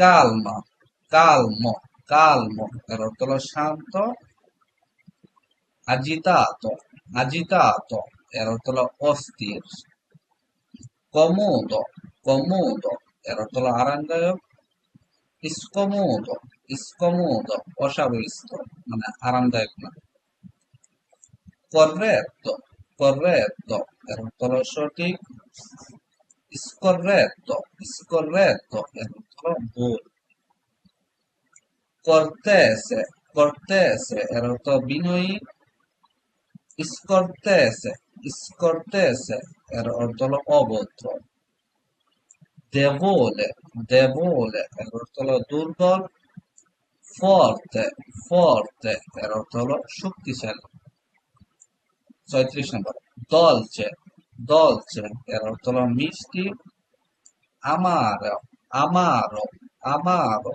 calma, calmo, calmo, এর অর্থ হলো শান্ত agitato, agitato, এর অর্থ হলো অস্থির comodo, comodo, এর অর্থ হলো আরামদায়ক scomodo, scomodo, অস্বাভাবিক মানে আরামদায়ক না corretto, corretto, এর অর্থ হলো সঠিক scorretto, scorretto, এর অর্থ হলো ভুল cortese, cortese, এর অর্থ বিনয়ী scortese, scortese, এর অর্থ হলো অভদ্র debole, debole, এর অর্থ হলো দুর্বল forte, forte, এর অর্থ হলো শক্তিশালী ছয়ত্রিশ নম্বর dolce, dolce, এর অর্থ হলো মিষ্টি amaro, Amaro, amaro,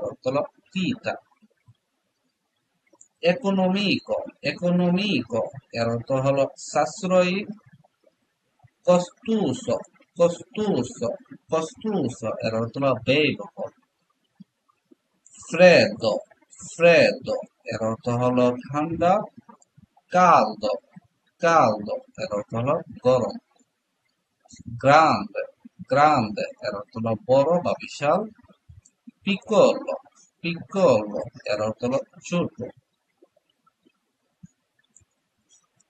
rotto la matita. Economico, economico, rotto sastroi. Costuso, costuso, costuso, rotto la bevico. Freddo, freddo, rotto la handa. Caldo, caldo, rotto la goron. Grande, grande, এর অর্থ হলো বড় বা বিশাল piccolo, piccolo, এর অর্থ হলো ছোট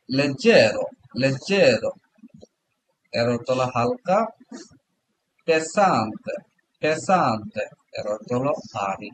leggero, leggero, এর অর্থ হলো হালকা pesante, pesante, এর অর্থ হলো ভারী